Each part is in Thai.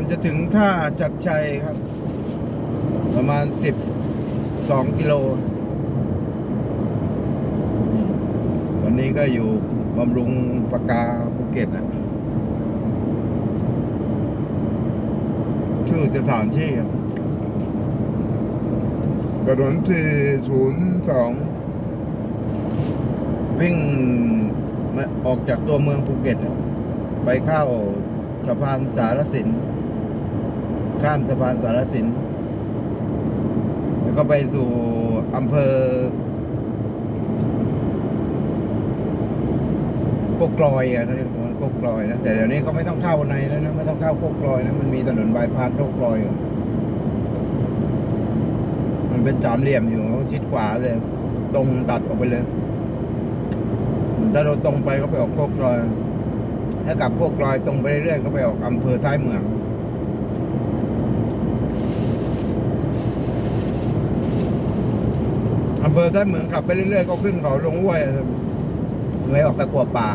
อนจะถึงท่าจัดชัยครับ ประมาณสิบสองกิโลนี่ตอนนี้ก็อยู่บำรุงปากกาภูเก็ตนะชื่อสถานที่ครับถนนสี่ศูนย์สองวิ่งมาออกจากตัวเมืองภูเก็ตครับไปเข้าสะพานสารสิน ข้ามสะพานสารสิน แล้วก็ไปสู่อำเภอโกกลอยอะเขาเรียกว่าโกกลอยนะแต่เดี๋ยวนี้ก็ไม่ต้องเข้าในแล้วนะไม่ต้องเข้าโกกลอยนะมันมีถนนบายพาสโกกลอยมันเป็นสามเหลี่ยมอยู่เขาชิดขวาเลย ตรงตัดออกไปเลยถ้าเราตรงไปก็ไปออกโกกลอย ถ้ากลับโกกลอยตรงไปเรื่อยๆก็ไปออกอำเภอท้ายเมือง อำเภอท้ายเมืองขับไปเรื่อยๆก็ขึ้นเขาลงห้วยเลยออกตะกัวป่า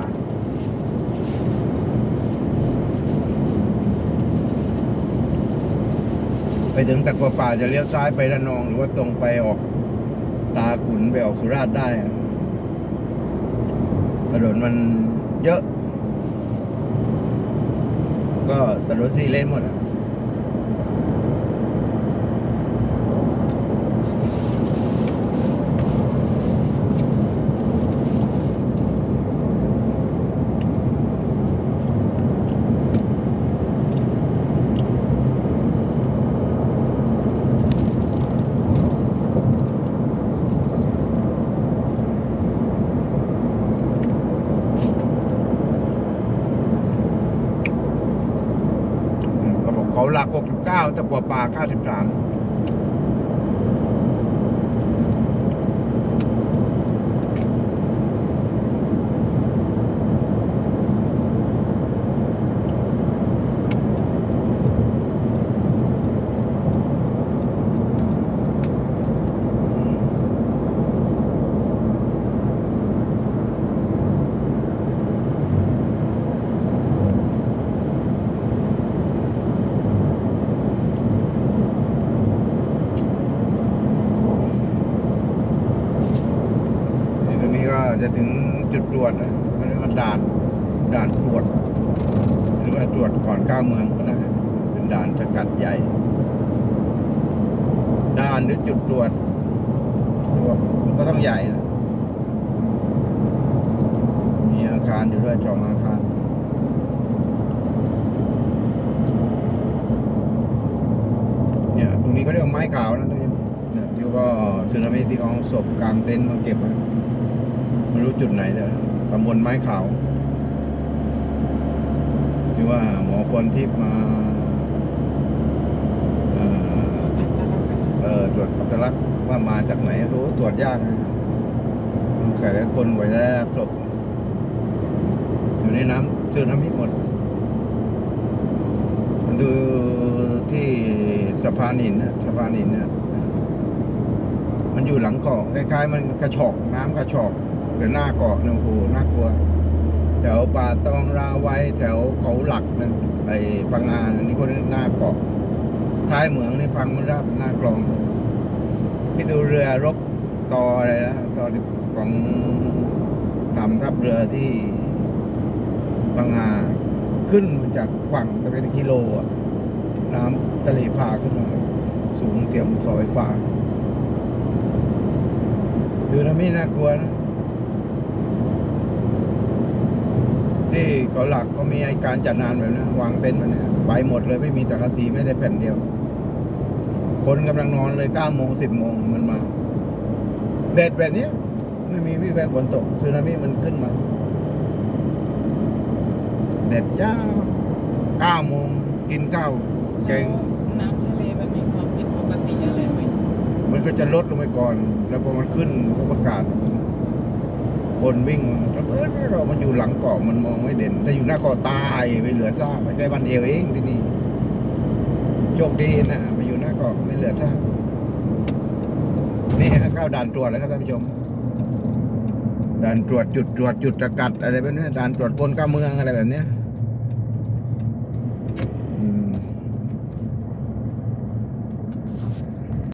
ไปถึงตะกัวป่าจะเลี้ยวซ้ายไประนอง หรือว่าตรงไปออกตาขุนไปออกสุราษฎร์ได้ถนนมันเยอะ ก็ถนนสี่เลนหมดอะ เขาบอกเขาหลัก 69จะกัวป่า93นี่ตรงนี้ก็ จะถึงจุดตรวจนะมันเรียกว่าด่านด่านตรวจหรือว่าตรวจก่อนเข้าเมืองก็ได้เป็นด่านสกัดใหญ่ ด่านหรือจุดตรวจตรวจก็ต้องใหญ่นะมีอาคารอยู่ด้วยสองอาคารเนี่ยตรงนี้ก็เรียกไม้ขาวนะตรงนี้เนี่ยที่ก็สึนามิที่ขาเอาศพกลางเต็นท์มาเก็บไว้ ไม่รู้จุดไหนแต่ตำบลไม้ขาวที่ว่าหมอพรทิพย์มาเออตรวจอัตลักษณ์ว่ามาจากไหนรู้ตรวจยากนะใส่แล้วคนไว้ได้รับอยู่ในน้ำสึนามิหมด มันดูที่สะพานหินนะสะพานหินเนี่ยมันอยู่หลังเกาะคล้ายๆ มันกระชอกน้ำกระชอก แต่หน้าเกาะเนี่ยโอ้โหน่ากลัว แถวป่าตองราไว้แถวเขาหลักนั่นไอ้พังงานอันนี้ก็หน้าเกาะท้ายเหมืองนี่พังมันราบหน้ากลองที่ดูเรือรบต่ออะไรนะต่อของทำทัพเรือที่พังงาขึ้นมาจากฝั่งจะเป็นกิโลอะน้ำทะเลพาขึ้นมา สูงเตียมเสาไฟฟ้าถือนะไม่น่ากลัวนะ ที่เขาหลักก็มีการจัดงานแบบนี้วางเต็นท์แบบนี้ไปหมดเลยไม่มีสังกะสีไม่ได้แผ่นเดียว คนกำลังนอนเลยเก้าโมงสิบโมงมันมาเด็ดแบบเนี้ยไม่มีวี่แววฝนตกคือนามิมันขึ้นมาเด็ดจ้าเก้าโมงกินข้าวแกงน้ำทะเลมันมีความผิดปกติอะไรไหมมันก็จะลดลงไปก่อน แล้วพอมันขึ้นมันก็ประกาศ คนวิ่งเรามันอยู่หลังเกาะมันมองไม่เด่น แต่อยู่หน้าเกาะตายไปเหลือซากไม่ใช่บ้านเอวเองที่นี่โชคดีนะไปอยู่หน้าเกาะไม่เหลือซากนี่เข้าด่านตรวจแล้วครับท่านผู้ชมด่านตรวจจุดตรวจจุดสกัดอะไรแบบนี้ด่านตรวจคนเข้าเมืองอะไรแบบเนี้ย